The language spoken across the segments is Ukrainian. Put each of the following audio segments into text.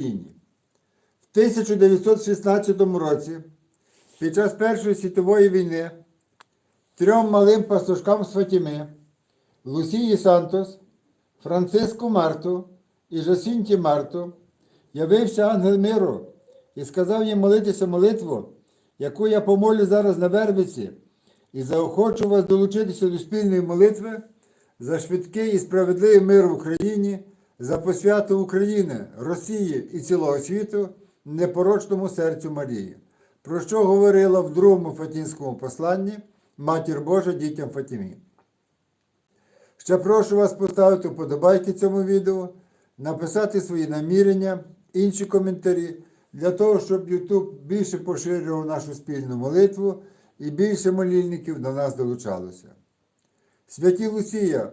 Україні. В 1916 році, під час Першої світової війни, трьом малим пастушкам з Фатіми, Лусії Сантос, Франциску Марту і Жасінті Марту, явився ангел миру і сказав їм молитися молитву, яку я помолю зараз на Вербиці, і заохочу вас долучитися до спільної молитви за швидкий і справедливий мир в Україні, за посвяту України, Росії і цілого світу непорочному серцю Марії, про що говорила в другому Фатінському посланні Матір Божа дітям Фатімі. Ще прошу вас поставити вподобайки цьому відео, написати свої намірення, інші коментарі, для того, щоб YouTube більше поширював нашу спільну молитву і більше молільників до нас долучалося. Святі Лусія,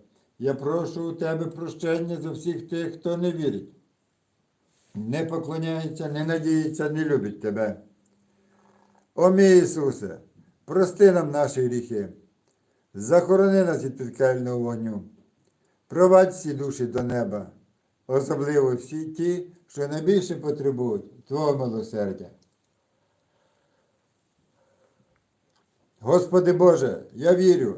Я прошу у Тебе прощення за всіх тих, хто не вірить, не поклоняється, не надіється, не любить Тебе. О мій Ісусе, прости нам наші гріхи, захорони нас від підкельного вогню. Провадь всі душі до неба, особливо всі ті, що найбільше потребують Твого милосердя. Господи Боже, я вірю,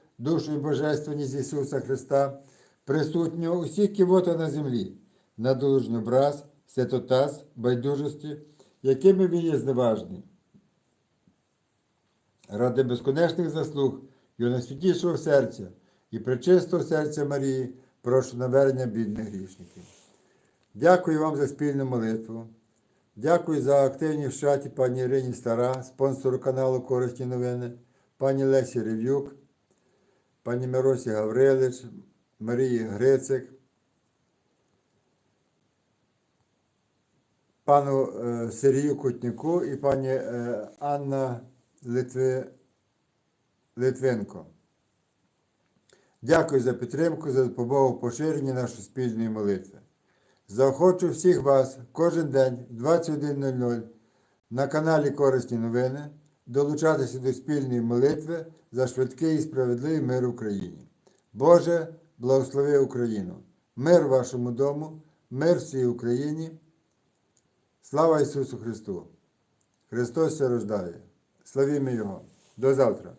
душу і божественність Ісуса Христа, присутнього усіх кивота на землі, на должний образ, святотаз, байдужості, якими він є зневажний. Ради безконечних заслуг його найсвятішого серця і пречистого серця Марії, прошу навернення бідних грішників. Дякую вам за спільну молитву. Дякую за активність в чаті пані Ірині Стара, спонсору каналу Корисні новини, пані Лесі Рев'юк, пані Миросі Гаврилич, Марії Грицик, пану е, Сергію Кутніку і пані е, Анна Литви, Литвенко. Дякую за підтримку, за допомогу в поширенні нашої спільної молитви. Заохочу всіх вас кожен день в 21.00 на каналі Корисні новини долучатися до спільної молитви за швидкий і справедливий мир в Україні. Боже, благослови Україну! Мир вашому дому, мир всій Україні. Слава Ісусу Христу! Христос рождає. Славімо Його. До завтра.